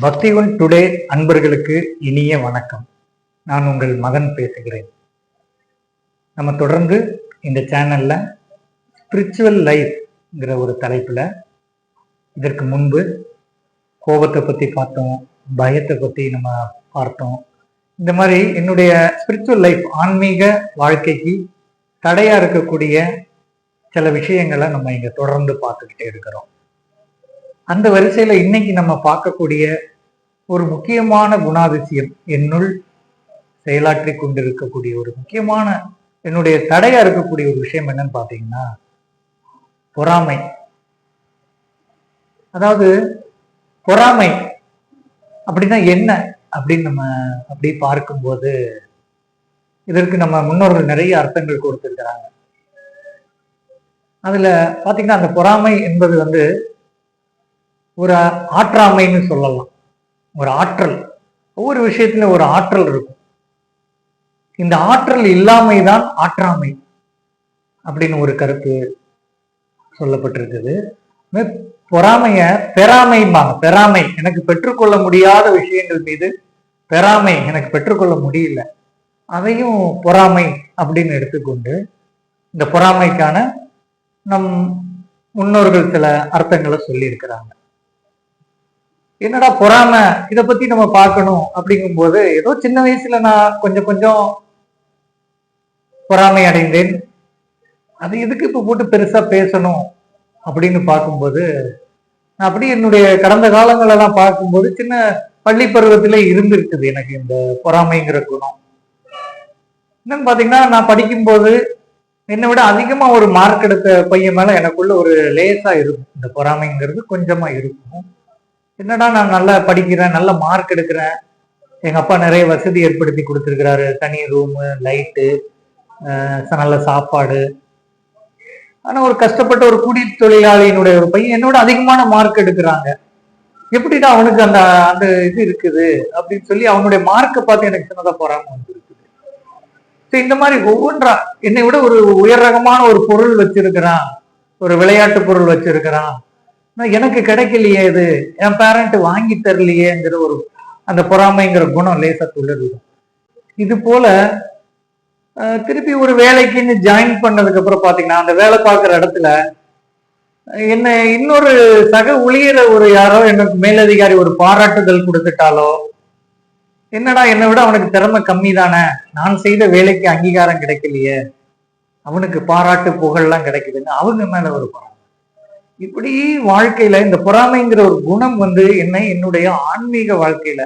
பக்திவன் today அன்பர்களுக்கு இனிய வணக்கம். நான் உங்கள் மகன் பேசுகிறேன். நம்ம தொடர்ந்து இந்த சேனல்ல ஸ்பிரிச்சுவல் லைஃப்ங்கிற ஒரு தலைப்புல இதற்கு முன்பு கோபத்தை பத்தி பார்த்தோம் பயத்தை பத்தி நம்ம பார்த்தோம். இந்த மாதிரி என்னுடைய ஸ்பிரிச்சுவல் லைஃப் ஆன்மீக வாழ்க்கைக்கு தடையா இருக்கக்கூடிய சில விஷயங்களை நம்ம இங்க தொடர்ந்து பார்த்துக்கிட்டே இருக்கிறோம். அந்த வரிசையில இன்னைக்கு நம்ம பார்க்கக்கூடிய ஒரு முக்கியமான குணாதிசயம் என்னுள் செயலாற்றி கொண்டிருக்கக்கூடிய ஒரு முக்கியமான என்னுடைய தடையா இருக்கக்கூடிய ஒரு விஷயம் என்னன்னு பாத்தீங்கன்னா பொறாமை. அதாவது பொறாமை அப்படின்னா என்ன அப்படின்னு நம்ம அப்படி பார்க்கும்போது இதற்கு நம்ம முன்னோர்கள் நிறைய அர்த்தங்கள் கொடுத்திருக்கிறாங்க. அதுல பாத்தீங்கன்னா அந்த பொறாமை என்பது வந்து ஒரு ஆற்றாமைன்னு சொல்லலாம். ஒரு ஆற்றல். ஒவ்வொரு விஷயத்துல ஒரு ஆற்றல் இருக்கும். இந்த ஆற்றல் இல்லாமை தான் ஆற்றாமை அப்படின்னு ஒரு கருத்து சொல்லப்பட்டிருக்குது. பொறாமைய பெறாமைம்பாங்க. பெறாமை. எனக்கு பெற்றுக்கொள்ள முடியாத விஷயங்கள் மீது பெறாமை. எனக்கு பெற்றுக்கொள்ள முடியல. அதையும் பொறாமை அப்படின்னு எடுத்துக்கொண்டு இந்த பொறாமைக்கான நம் முன்னோர்கள் சில அர்த்தங்களை சொல்லியிருக்கிறாங்க. என்னடா பொறாம? இதை பத்தி நம்ம பார்க்கணும் அப்படிங்கும் போது ஏதோ சின்ன வயசுல நான் கொஞ்சம் கொஞ்சம் பொறாமை அடைந்தேன். அது எதுக்கு இப்ப போட்டு பெருசா பேசணும் அப்படின்னு பார்க்கும்போது நான் அப்படி என்னுடைய கடந்த காலங்களெல்லாம் பார்க்கும்போது சின்ன பள்ளி பருவத்திலே இருந்திருக்குது எனக்கு இந்த பொறாமைங்கிற குணம். என்னன்னு பாத்தீங்கன்னா நான் படிக்கும்போது என்னை விட அதிகமா ஒரு மார்க் எடுத்த பையன் மேல எனக்குள்ள ஒரு லேசா இருக்கும். இந்த பொறாமைங்கிறது கொஞ்சமா இருக்கும். என்னடா நான் நல்லா படிக்கிறேன் நல்ல மார்க் எடுக்கிறேன். எங்க அப்பா நிறைய வசதி ஏற்படுத்தி கொடுத்துருக்கிறாரு. தனி ரூமு லைட்டு நல்ல சாப்பாடு. ஆனா ஒரு கஷ்டப்பட்ட ஒரு குடி தொழிலாளியினுடைய ஒரு பையன் என்னோட அதிகமான மார்க் எடுக்கிறாங்க. எப்படிடா அவனுக்கு அந்த அந்த இது இருக்குது? அப்படின்னு சொல்லி அவனுடைய மார்க்கை பார்த்து எனக்கு சின்னதா பொறாம வந்துருக்குது. இந்த மாதிரி ஒவ்வொன்றா என்னை விட ஒரு உயர் ரகமான ஒரு பொருள் வச்சிருக்கிறான். ஒரு விளையாட்டு பொருள் வச்சிருக்கிறான். எனக்கு கிடைக்கலையே இது. என் பேரண்ட் வாங்கி தரலையேங்கிற ஒரு அந்த பொறாமைங்கிற குணம் லேசா துளிர் இது போல திருப்பி ஒரு வேலைக்குன்னு ஜாயின் பண்ணதுக்கு அப்புறம் பாத்தீங்கன்னா அந்த வேலை பார்க்குற இடத்துல என்ன இன்னொரு சக ஊழியரை ஒரு யாரோ எனக்கு மேலதிகாரி ஒரு பாராட்டுதல் கொடுத்துட்டாலோ என்னடா என்னை விட அவனுக்கு திறமை கம்மி தானே நான் செய்த வேலைக்கு அங்கீகாரம் கிடைக்கலையே. அவனுக்கு பாராட்டு புகழ்லாம் கிடைக்குதுன்னு அவங்க மேல ஒரு இப்படி வாழ்க்கையில இந்த பொறாமைங்கிற ஒரு குணம் வந்து என்னை என்னுடைய ஆன்மீக வாழ்க்கையில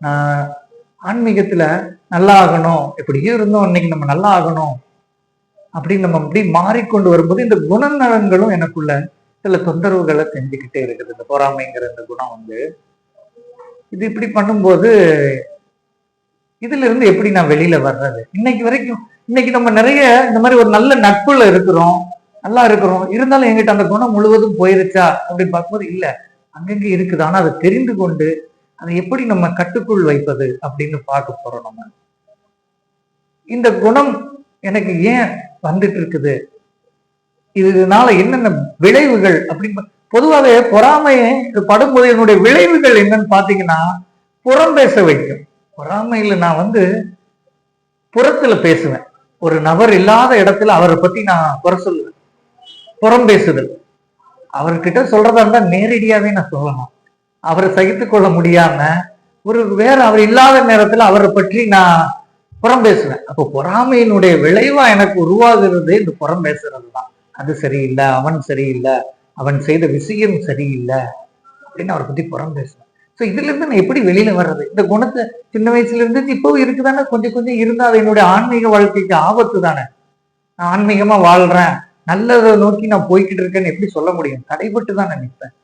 நான் ஆன்மீகத்துல நல்லா ஆகணும் எப்படியோ இருந்தோம் இன்னைக்கு நம்ம நல்லா ஆகணும் அப்படின்னு நம்ம அப்படி மாறிக்கொண்டு வரும்போது இந்த குணநலன்களும் எனக்குள்ள சில தொந்தரவுகளை செஞ்சுக்கிட்டே இருக்குது. இந்த பொறாமைங்கிற இந்த குணம் வந்து. இது இப்படி பண்ணும்போது இதுல இருந்து எப்படி நான் வெளியில வர்றது? இன்னைக்கு வரைக்கும் இன்னைக்கு நம்ம நிறைய இந்த மாதிரி ஒரு நல்ல நட்புல இருக்கிறோம். நல்லா இருக்கிறோம். இருந்தாலும் எங்கிட்ட அந்த குணம் முழுவதும் போயிருச்சா? அப்படின்னு பார்க்கும்போது இல்லை. அங்கங்கே இருக்குது. ஆனால் அதை தெரிந்து கொண்டு அதை எப்படி நம்ம கட்டுக்குள் வைப்பது அப்படின்னு பார்க்க போறோம் நம்ம. இந்த குணம் எனக்கு ஏன் வந்துட்டு இருக்குது? இதனால என்னென்ன விளைவுகள் அப்படின்னு பொதுவாகவே பொறாமையை படும்போது என்னுடைய விளைவுகள் என்னன்னு பார்த்தீங்கன்னா புறம் பேச வைக்கும். பொறாமையில் நான் வந்து புறத்துல பேசுவேன். ஒரு நபர் இல்லாத இடத்துல அவரை பத்தி நான் குறை சொல்லுவேன். புறம் பேசுதல். அவர்கிட்ட சொல்றதா இருந்தா நேரடியாவே நான் சொல்லணும். அவரை சகித்து கொள்ள முடியாம ஒரு வேற அவர் இல்லாத நேரத்துல அவரை பற்றி நான் புறம் பேசுவேன். அப்போ பொறாமையினுடைய விளைவா எனக்கு உருவாகிறது இந்த புறம் பேசுறது தான் அது சரியில்லை அவன் சரியில்லை அவன் செய்த விஷயம் சரியில்லை அப்படின்னு அவரை பத்தி புறம் பேசுவேன். ஸோ இதுல இருந்து நான் எப்படி வெளியில வர்றது? இந்த குணத்தை சின்ன வயசுல இருந்து இப்பவும் இருக்குதானே கொஞ்சம் கொஞ்சம் இருந்தா அது என்னுடைய ஆன்மீக வாழ்க்கைக்கு ஆபத்து தானே நான் ஆன்மீகமா வாழ்றேன். நல்லதை நோக்கி நான் போய்கிட்டு இருக்கேன்னு எப்படி சொல்ல முடியும்? தடைபட்டு தான் நான் நிற்பேன்.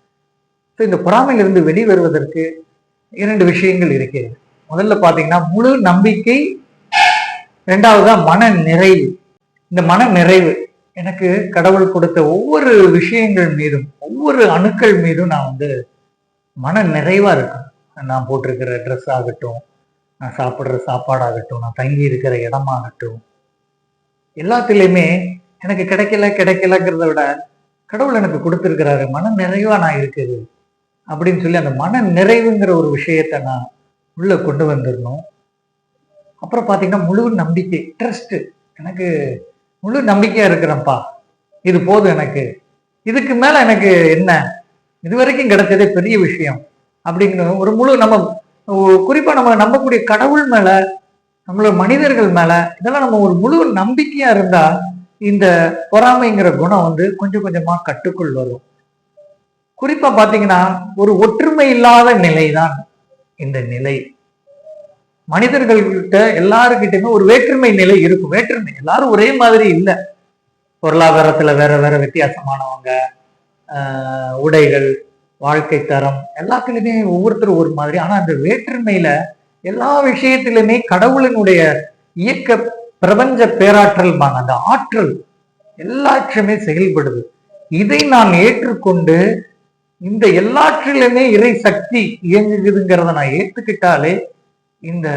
ஸோ இந்த பொறாமையிலிருந்து வெளிவருவதற்கு இரண்டு விஷயங்கள் இருக்கிறது. முதல்ல பார்த்தீங்கன்னா முழு நம்பிக்கை ரெண்டாவதா மன நிறைவு. இந்த மன நிறைவு எனக்கு கடவுள் கொடுத்த ஒவ்வொரு விஷயங்கள் மீதும் ஒவ்வொரு அணுக்கள் மீதும் நான் வந்து மன நிறைவா இருக்கும் நான் போட்டிருக்கிற ட்ரெஸ் ஆகட்டும் நான் சாப்பிட்ற சாப்பாடாகட்டும் நான் தங்கி இருக்கிற இடமாகட்டும் எல்லாத்துலேயுமே எனக்கு கிடைக்கல கிடைக்கலங்கிறத விட கடவுள் எனக்கு கொடுத்துருக்கிறாரு மன நிறைவா நான் இருக்குது அப்படின்னு சொல்லி அந்த மன நிறைவுங்கிற ஒரு விஷயத்தை நான் உள்ள கொண்டு வந்துடணும். அப்புறம் பார்த்தீங்கன்னா முழு நம்பிக்கை ட்ரஸ்ட் எனக்கு முழு நம்பிக்கையா இருக்கிறேன்ப்பா. இது போதும் எனக்கு. இதுக்கு மேல எனக்கு என்ன? இது வரைக்கும் கிடைச்சதே பெரிய விஷயம் அப்படிங்கிற ஒரு முழு நம்ம குறிப்பா நம்ம நம்பக்கூடிய கடவுள் மேல நம்மளோட மனிதர்கள் மேல இதெல்லாம் நம்ம ஒரு முழு நம்பிக்கையா இருந்தா இந்த பொறாமைங்கிற குணம் வந்து கொஞ்சம் கொஞ்சமா கட்டுக்குள் வரும். குறிப்பா பாத்தீங்கன்னா ஒரு ஒற்றுமை இல்லாத நிலைதான் இந்த நிலை. மனிதர்கள்கிட்ட எல்லாருக்கிட்டையுமே ஒரு வேற்றுமை நிலை இருக்கும். வேற்றுமை எல்லாரும் ஒரே மாதிரி இல்லை. பொருளாதாரத்துல வேற வேற வித்தியாசமானவங்க உடைகள் வாழ்க்கை தரம் எல்லாத்துலேயுமே ஒவ்வொருத்தரும் ஒரு மாதிரி. ஆனா அந்த வேற்றுமையில எல்லா விஷயத்திலுமே கடவுளினுடைய இயக்க பிரபஞ்ச பேராற்றல் அந்த ஆற்றல் எல்லாற்றுமே செயல்படுது. இதை நான் ஏற்றுக்கொண்டு இந்த எல்லாற்றிலுமே இறை சக்தி இயங்குகிறதுங்கிறத நான் ஏற்றுக்கிட்டாலே இந்த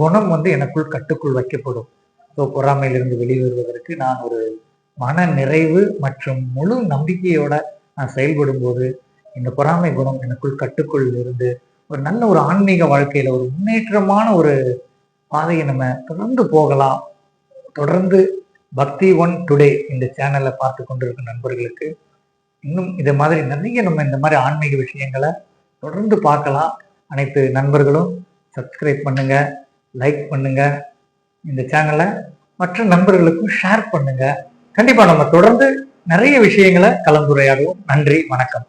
குணம் வந்து எனக்குள் கட்டுக்குள் வைக்கப்படும். ஸோ பொறாமையிலிருந்து வெளிவருவதற்கு நான் ஒரு மன நிறைவு மற்றும் முழு நம்பிக்கையோட நான் செயல்படும் போது இந்த பொறாமை குணம் எனக்குள் கட்டுக்குள் இருந்து ஒரு நல்ல ஒரு ஆன்மீக வாழ்க்கையில ஒரு முன்னேற்றமான ஒரு பாதையை நம்ம தொடர்ந்து போகலாம். தொடர்ந்து பக்தி ஒன் டுடே இந்த சேனலை பார்த்து கொண்டிருக்கும் நண்பர்களுக்கு இன்னும் இதை மாதிரி நிறைய நம்ம இந்த மாதிரி ஆன்மீக விஷயங்களை தொடர்ந்து பார்க்கலாம். அனைத்து நண்பர்களும் சப்ஸ்கிரைப் பண்ணுங்க லைக் பண்ணுங்க இந்த சேனலை மற்ற நண்பர்களுக்கும் ஷேர் பண்ணுங்க. கண்டிப்பாக நம்ம தொடர்ந்து நிறைய விஷயங்களை கலந்துரையாடுவோம். நன்றி வணக்கம்.